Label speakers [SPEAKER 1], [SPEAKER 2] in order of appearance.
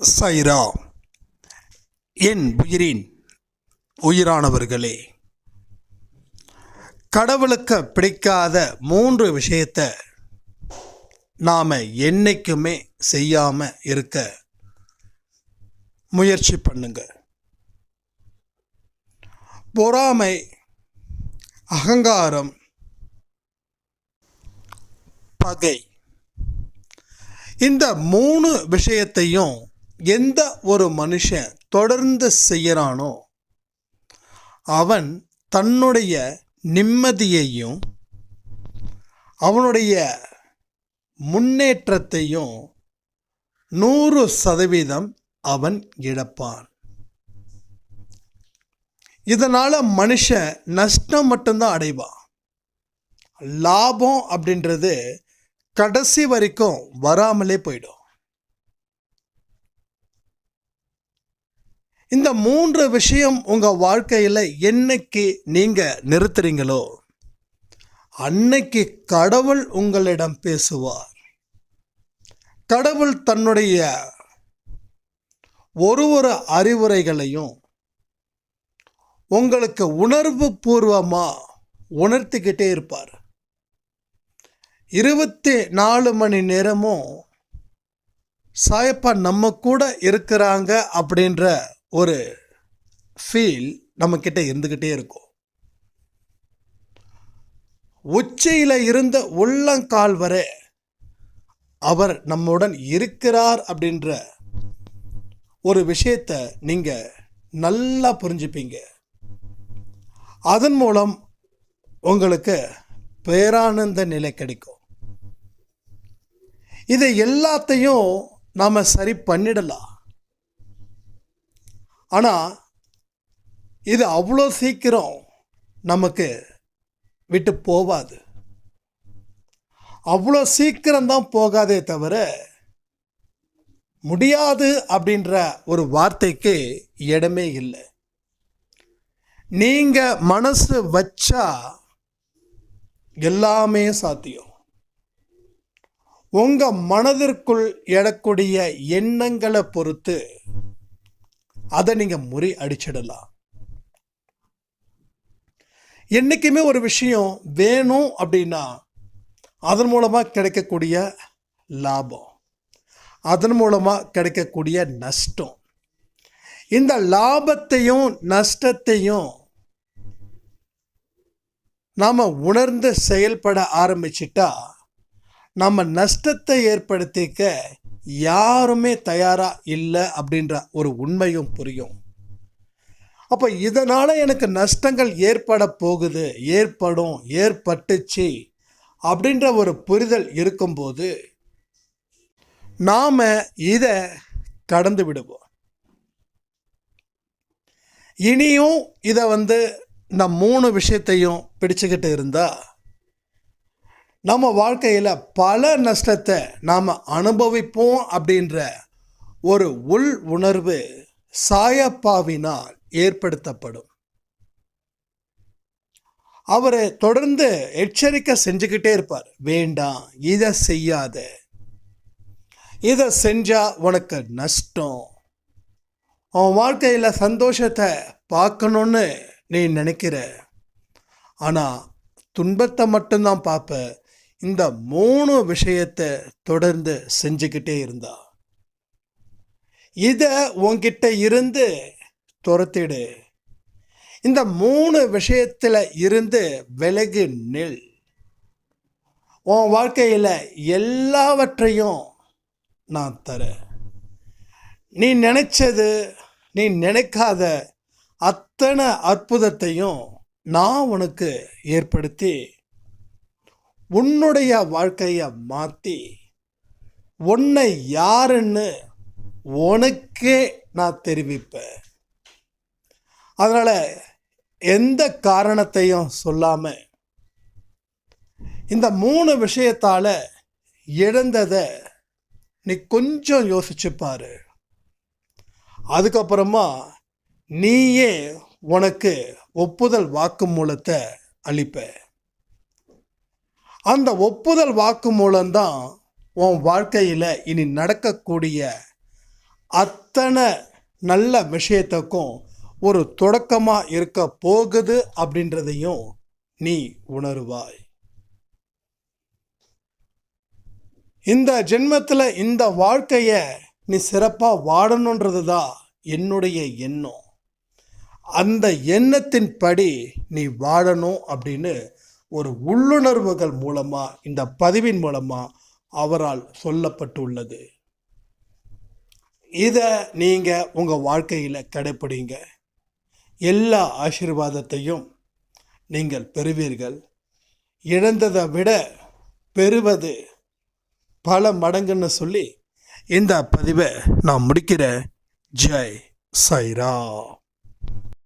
[SPEAKER 1] சைரா என் உயிரின் உயிரானவர்களே. கடவுளுக்கு பிடிக்காத மூன்று விஷயத்தை நாம் என்னைக்குமே செய்யாமல் இருக்க முயற்சி பண்ணுங்க. பொறாமை அகங்காரம் பகை. இந்த மூணு விஷயத்தையும் எந்த ஒரு மனுஷன் தொடர்ந்து செய்கிறானோ அவன் தன்னுடைய நிம்மதியையும் அவனுடைய முன்னேற்றத்தையும் நூறு சதவீதம் அவன் இழப்பான். இதனால் மனுஷன் நஷ்டம் மட்டும்தான் அடைவான். லாபம் அப்படின்றது கடைசி வரைக்கும் வராமலே போயிடும். இந்த மூன்று விஷயம் உங்கள் வாழ்க்கையில் என்னைக்கு நீங்கள் நிறுத்துறீங்களோ அன்னைக்கு கடவுள் உங்களிடம் பேசுவார். கடவுள் தன்னுடைய ஒரு ஒரு அறிவுரைகளையும் உங்களுக்கு உணர்வு பூர்வமாக உணர்த்திக்கிட்டே இருப்பார். இருபத்தி நாலு மணி நேரமும் சாயப்பா நம்ம கூட இருக்கிறாங்க அப்படின்ற ஒரு ஃபீல் நம்மக்கிட்ட இருந்துக்கிட்டே இருக்கும். உச்சியில் இருந்த உள்ளங்கால் வரை அவர் நம்முடன் இருக்கிறார் அப்படின்ற ஒரு விஷயத்தை நீங்கள் நல்லா புரிஞ்சுப்பீங்க. அதன் மூலம் உங்களுக்கு பேரானந்த நிலை கிடைக்கும். இதை எல்லாத்தையும் நாம் சரி பண்ணிடலாம். ஆனால் இது அவ்வளோ சீக்கிரம் நமக்கு விட்டு போகாது அவ்வளோ சீக்கிரம்தான் போகாதே தவிர முடியாது அப்படின்ற ஒரு வார்த்தைக்கு இடமே இல்லை. நீங்கள் மனசு வச்சா எல்லாமே சாத்தியம். உங்கள் மனதிற்குள் எழக்கூடிய எண்ணங்களை பொறுத்து அதை நீங்கள் முறை அடிச்சிடலாம். என்றைக்குமே ஒரு விஷயம் வேணும் அப்படின்னா அதன் மூலமாக கிடைக்கக்கூடிய லாபம் அதன் மூலமாக கிடைக்கக்கூடிய நஷ்டம். இந்த லாபத்தையும் நஷ்டத்தையும் நாம் உணர்ந்து செயல்பட ஆரம்பிச்சிட்டா நம்ம நஷ்டத்தை ஏற்படுத்திக்க யாருமே தயாராக இல்லை அப்படின்ற ஒரு உண்மையும் புரியும். அப்போ இதனால் எனக்கு நஷ்டங்கள் ஏற்பட போகுது ஏற்படும் ஏற்பட்டுச்சு அப்படின்ற ஒரு புரிதல் இருக்கும்போது நாம் இதை கடந்து விடுவோம். இனியும் இதை வந்து இந்த மூணு விஷயத்தையும் பிடிச்சுக்கிட்டு இருந்தால் நம்ம வாழ்க்கையில் பல நஷ்டத்தை நாம் அனுபவிப்போம் அப்படின்ற ஒரு உள் உணர்வு சாயப்பாவினால் ஏற்படுத்தப்படும். அவர் தொடர்ந்து எச்சரிக்கை செஞ்சுக்கிட்டே இருப்பார். வேண்டாம் இதை செய்யாத. இதை செஞ்சால் உனக்கு நஷ்டம். உன் வாழ்க்கையில் சந்தோஷத்தை பார்க்கணுன்னு நீ நினைக்கிற. ஆனால் துன்பத்தை மட்டும்தான் பார்ப்ப. இந்த மூணு விஷயத்தை தொடர்ந்து செஞ்சுக்கிட்டே இருந்தா. இதை உன்கிட்ட இருந்து துரத்திடு. இந்த மூணு விஷயத்தில் இருந்து விலகு நெல். உன் வாழ்க்கையில் எல்லாவற்றையும் நான் தரேன் நீ நினைச்சது நீ நினைக்காத அத்தனை அற்புதத்தையும் நான் உனக்கு ஏற்படுத்தி உன்னுடைய வாழ்க்கையை மாற்றி உன்னை யாருன்னு உனக்கே நான் தெரிவிப்பேன். அதனால் எந்த காரணத்தையும் சொல்லாமல் இந்த மூணு விஷயத்தால் இழந்ததை நீ கொஞ்சம் யோசிச்சு பாரு. அதுக்கப்புறமா நீயே உனக்கு ஒப்புதல் வாக்குமூலத்தை அளிப்ப. அந்த ஒப்புதல் வாக்கு மூலம்தான் உன் வாழ்க்கையில் இனி நடக்கக்கூடிய அத்தனை நல்ல விஷயத்துக்கும் ஒரு தொடக்கமாக இருக்க போகுது அப்படின்றதையும் நீ உணருவாய். இந்த ஜென்மத்தில் இந்த வாழ்க்கையை நீ சிறப்பாக வாழணுன்றது தான் என்னுடைய எண்ணம். அந்த எண்ணத்தின் படி நீ வாழணும் அப்படின்னு ஒரு உள்ளுணர்வுகள் மூலமாக இந்த பதிவின் மூலமாக அவரால் சொல்லப்பட்டுள்ளது. இதை நீங்கள் உங்கள் வாழ்க்கையில் கடைப்பிடிங்க. எல்லா ஆசீர்வாதத்தையும் நீங்கள் பெறுவீர்கள். இழந்ததை விட பெறுவது பல மடங்குன்னு சொல்லி இந்த பதிவை நான் முடிக்கிறேன். ஜெய் சைரா